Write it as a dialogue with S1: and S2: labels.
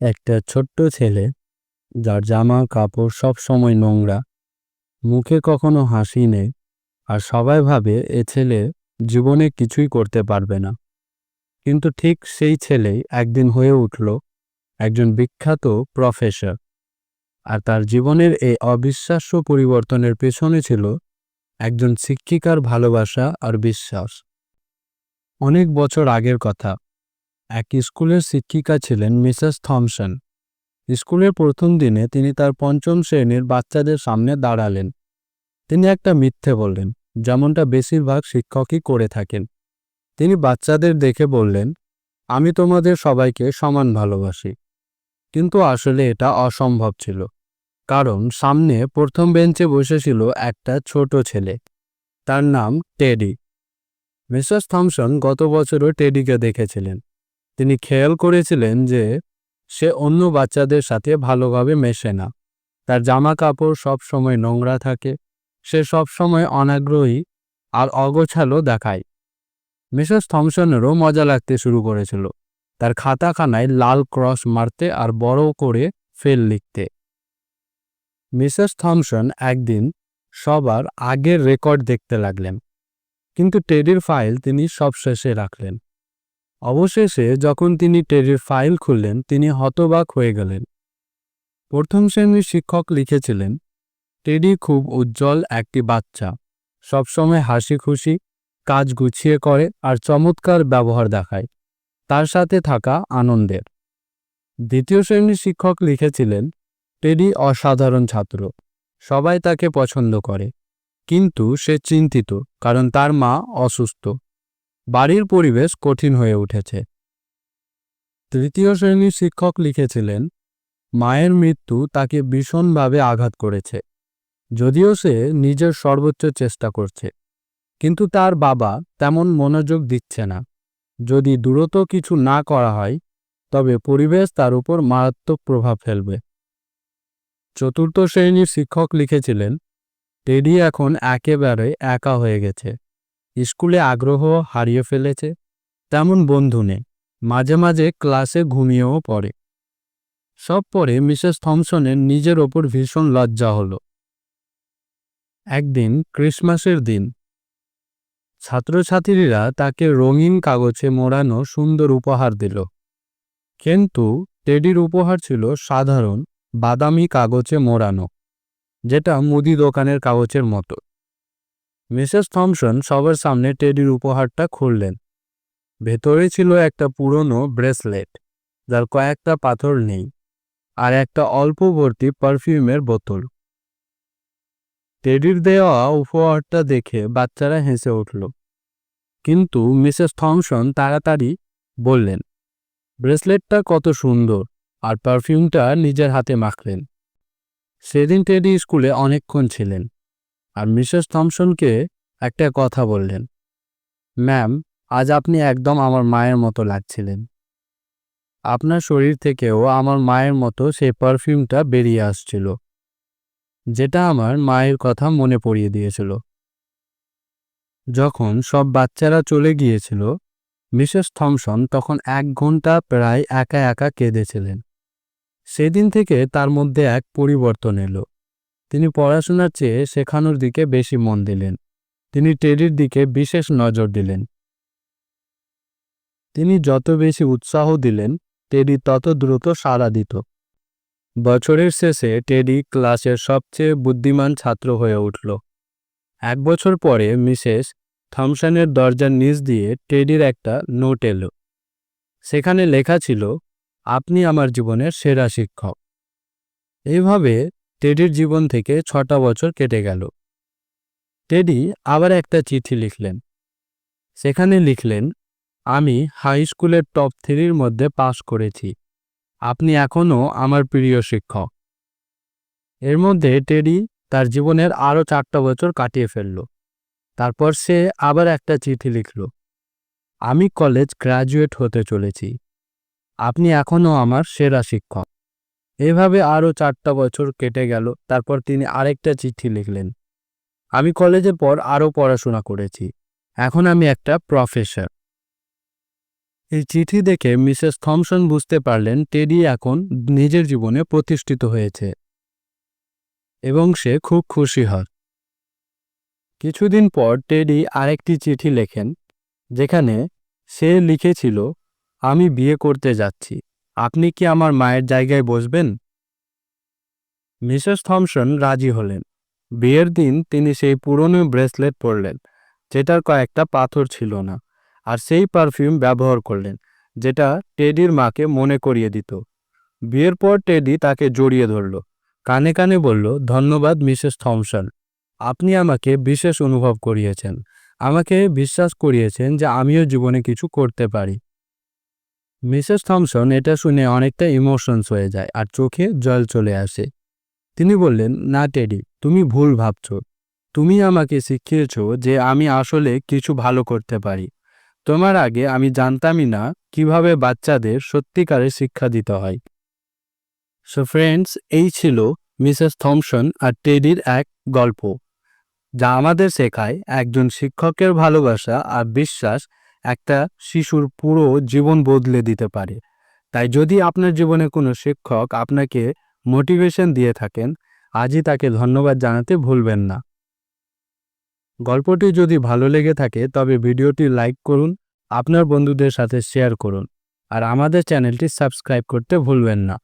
S1: একটা ছোট্ট ছেলে, যার জামা কাপড় সব সময় নোংরা, মুখে কখনো হাসি নেই, আর সবাই ভাবে এ ছেলে জীবনে কিছুই করতে পারবে না। কিন্তু ঠিক সেই ছেলেই একদিন হয়ে উঠল একজন বিখ্যাত প্রফেসর, আর তার জীবনের এই অবিশ্বাস্য পরিবর্তনের পেছনে ছিল একজন শিক্ষিকার ভালোবাসা আর বিশ্বাস। অনেক বছর আগের কথা এক স্কুলের শিক্ষিকা ছিলেন মিসেস থমসন। স্কুলের প্রথম দিনে তিনি তার পঞ্চম শ্রেণির বাচ্চাদের সামনে দাঁড়ালেন। তিনি একটা মিথ্যে বললেন, যেমনটা বেশিরভাগ শিক্ষকই করে থাকেন। তিনি বাচ্চাদের দেখে বললেন, আমি তোমাদের সবাইকে সমান ভালোবাসি। কিন্তু আসলে এটা অসম্ভব ছিল। কারণ সামনে প্রথম বেঞ্চে বসেছিল একটা ছোট ছেলে। তার নাম টেডি। মিসেস থমসন গত বছরও টেডিকে দেখেছিলেন। তিনি খেয়াল করেছিলেন যে সে অন্য বাচ্চাদের সাথে ভালোভাবে মেশে না। তার জামা কাপড় সব সময় নোংরা থাকে, সে সব সময় অনাগ্রহী আর অগোছালো দেখায়। মিসেস থমসনেরও মজা লাগতে শুরু করেছিল। তার খাতাখানায় লাল ক্রস মারতে আর বড় করে ফেল লিখতে। মিসেস থমসন একদিন সবার আগের রেকর্ড দেখতে লাগলেন, কিন্তু টেডির ফাইল তিনি সব শেষে রাখলেন। অবশেষে যখন তিনি টেডির ফাইল খুললেন, তিনি হতবাক হয়ে গেলেন। প্রথম শ্রেণির শিক্ষক লিখেছিলেন, টেডি খুব উজ্জ্বল একটি বাচ্চা। সবসময় হাসি খুশি কাজ গুছিয়ে করে আর চমৎকার ব্যবহার দেখায়। তার সাথে থাকা আনন্দের। দ্বিতীয় শ্রেণির শিক্ষক লিখেছিলেন, টেডি অসাধারণ ছাত্র। সবাই তাকে পছন্দ করে। কিন্তু সে চিন্তিত, কারণ তার মা অসুস্থ। বাড়ির পরিবেশ কঠিন হয়ে উঠেছে। তৃতীয় শ্রেণির শিক্ষক লিখেছিলেন, মায়ের মৃত্যু তাকে ভীষণভাবে আঘাত করেছে। যদিও সে নিজের সর্বোচ্চ চেষ্টা করছে, কিন্তু তার বাবা তেমন মনোযোগ দিচ্ছে না। যদি দ্রুত কিছু না করা হয়, তবে পরিবেশ তার উপর মারাত্মক প্রভাব ফেলবে। চতুর্থ শ্রেণির শিক্ষক লিখেছিলেন, টেডি এখন একেবারে একা হয়ে গেছে। স্কুলে আগ্রহ হারিয়ে ফেলেছে, তেমন বন্ধু নেই। মাঝে মাঝে ক্লাসে ঘুমিয়েও পড়ে। সব পরে মিসেস থমসনের নিজের ওপর ভীষণ লজ্জা হলো। একদিন, ক্রিসমাসের দিন। ছাত্রছাত্রীরা তাকে রঙিন কাগজে মোড়ানো সুন্দর উপহার দিল। কিন্তু টেডির উপহার ছিল সাধারণ, বাদামি কাগজে মোড়ানো, যেটা মুদি দোকানের কাগজের মতো। মিসেস থমসন সবার সামনে টেডির উপহারটা খুললেন। ভেতরে ছিল একটা পুরনো ব্রেসলেট, যার কয়েকটা পাথর নেই, আর একটা অল্প ভর্তি পারফিউমের বোতল। টেডির দেওয়া উপহারটা দেখে বাচ্চারা হেসে উঠল। কিন্তু মিসেস থমসন তাড়াতাড়ি বললেন, ব্রেসলেটটা কত সুন্দর, আর পারফিউমটা নিজের হাতে মাখলেন। সেদিন টেডি স্কুলে অনেকক্ষণ ছিলেন। আর মিসেস থমসনকে একটা কথা বললেন। ম্যাম, আজ আপনি একদম আমার মায়ের মতো লাগছিলেন। আপনার শরীর থেকেও আমার মায়ের মতো সেই পারফিউমটা বেরিয়ে আসছিল, যেটা আমার মায়ের কথা মনে পড়িয়ে দিয়েছিল। যখন সব বাচ্চারা চলে গিয়েছিল, মিসেস থমসন তখন এক ঘণ্টা প্রায় একা একা কেঁদেছিলেন। সেদিন থেকে তার মধ্যে এক পরিবর্তন এলো। তিনি পড়াশোনার চেয়ে শেখানোর দিকে বেশি মন দিলেন। তিনি টেডির দিকে বিশেষ নজর দিলেন। তিনি যত বেশি উৎসাহ দিলেন, টেডি তত দ্রুত সাড়া দিত। বছরের শেষে টেডি ক্লাসের সবচেয়ে বুদ্ধিমান ছাত্র হয়ে উঠল। এক বছর পরে মিসেস থমসনের দরজার নিচ দিয়ে টেডির একটা নোট এলো। সেখানে লেখা ছিল, আপনি আমার জীবনের সেরা শিক্ষক। এইভাবে টেডির জীবন থেকে ছটা বছর কেটে গেল। টেডি আবার একটা চিঠি লিখলেন। সেখানে লিখলেন, আমি হাই স্কুলের টপ থ্রির মধ্যে পাশ করেছি। আপনি এখনও আমার প্রিয় শিক্ষক। এর মধ্যে টেডি তার জীবনের আরও চারটা বছর কাটিয়ে ফেলল। তারপর সে আবার একটা চিঠি লিখল, আমি কলেজ গ্র্যাজুয়েট হতে চলেছি। আপনি এখনও আমার সেরা শিক্ষক। এভাবে আরও চারটা বছর কেটে গেল, তারপর তিনি আরেকটা চিঠি লিখলেন। আমি কলেজের পর আরও পড়াশোনা করেছি। এখন আমি একটা প্রফেসর। এই চিঠি দেখে মিসেস থমসন বুঝতে পারলেন টেডি এখন নিজের জীবনে প্রতিষ্ঠিত হয়েছে। এবং সে খুব খুশি হয়। কিছুদিন পর টেডি আরেকটি চিঠি লেখেন, যেখানে সে লিখেছিল, আমি বিয়ে করতে যাচ্ছি। আপনি কি আমার মায়ের জায়গায় বসবেন? মিসেস থমসন রাজি হলেন। বিয়ের দিন তিনি সেই পুরনো ব্রেসলেট পরলেন, যেটার কয়েকটা পাথর ছিল না, আর সেই পারফিউম ব্যবহার করলেন, যেটা টেডির মাকে মনে করিয়ে দিত। বিয়ের পর টেডি তাকে জড়িয়ে ধরল, কানে কানে বলল, ধন্যবাদ, মিসেস থমসন। আপনি আমাকে বিশেষ অনুভব করিয়েছেন। আমাকে বিশ্বাস করিয়েছেন যে আমিও জীবনে কিছু করতে পারি। মিসেস থমসন, এটা শুনে অনেকটা ইমোশনস হয়ে যায় আর চোখে জল চলে আসে। তিনি বললেন, না, টেডি, তুমি ভুল ভাবছ। তুমি আমাকে শিখিয়েছ যে আমি আসলে কিছু ভালো করতে পারি। তোমার আগে আমি জানতামই না কীভাবে বাচ্চাদের সত্যিকারের শিক্ষা দিতে হয়। সো ফ্রেন্ডস এই ছিল মিসেস থমসন আর টেডির এক গল্প, যা আমাদের শেখায় একজন শিক্ষকের ভালোবাসা আর বিশ্বাস একটা শিশুর পুরো জীবন বদলে দিতে পারে। তাই যদি আপনার জীবনে কোনো শিক্ষক আপনাকে মোটিভেশন দিয়ে থাকেন, আজই তাকে ধন্যবাদ জানাতে ভুলবেন না। গল্পটি যদি ভালো লেগে থাকে, তবে ভিডিওটি লাইক করুন, আপনার বন্ধুদের সাথে শেয়ার করুন, আর আমাদের চ্যানেলটি সাবস্ক্রাইব করতে ভুলবেন না।